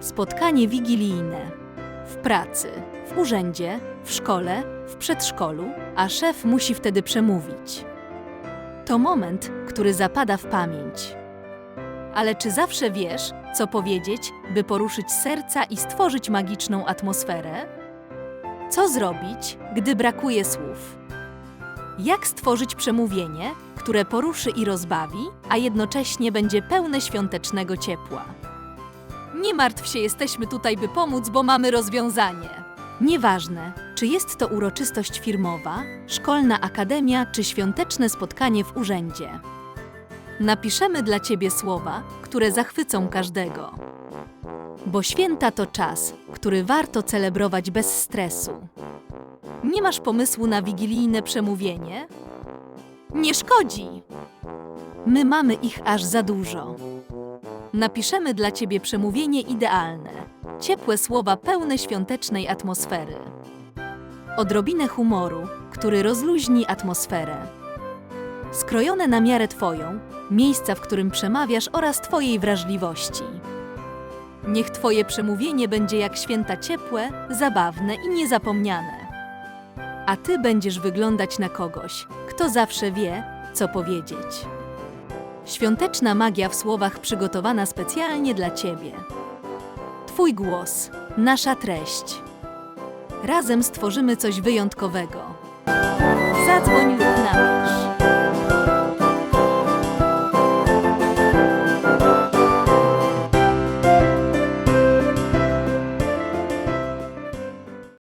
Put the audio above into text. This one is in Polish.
Spotkanie wigilijne. W pracy, w urzędzie, w szkole, w przedszkolu, a szef musi wtedy przemówić. To moment, który zapada w pamięć. Ale czy zawsze wiesz, co powiedzieć, by poruszyć serca i stworzyć magiczną atmosferę? Co zrobić, gdy brakuje słów? Jak stworzyć przemówienie, które poruszy i rozbawi, a jednocześnie będzie pełne świątecznego ciepła? Nie martw się, jesteśmy tutaj, by pomóc, bo mamy rozwiązanie. Nieważne, czy jest to uroczystość firmowa, szkolna akademia czy świąteczne spotkanie w urzędzie. Napiszemy dla Ciebie słowa, które zachwycą każdego. Bo święta to czas, który warto celebrować bez stresu. Nie masz pomysłu na wigilijne przemówienie? Nie szkodzi! My mamy ich aż za dużo. Napiszemy dla Ciebie przemówienie idealne. Ciepłe słowa pełne świątecznej atmosfery. Odrobinę humoru, który rozluźni atmosferę. Skrojone na miarę Twoją, miejsca, w którym przemawiasz oraz Twojej wrażliwości. Niech Twoje przemówienie będzie jak święta ciepłe, zabawne i niezapomniane. A Ty będziesz wyglądać na kogoś, kto zawsze wie, co powiedzieć. Świąteczna magia w słowach przygotowana specjalnie dla Ciebie. Twój głos, nasza treść. Razem stworzymy coś wyjątkowego. Zadzwoń lub napisz.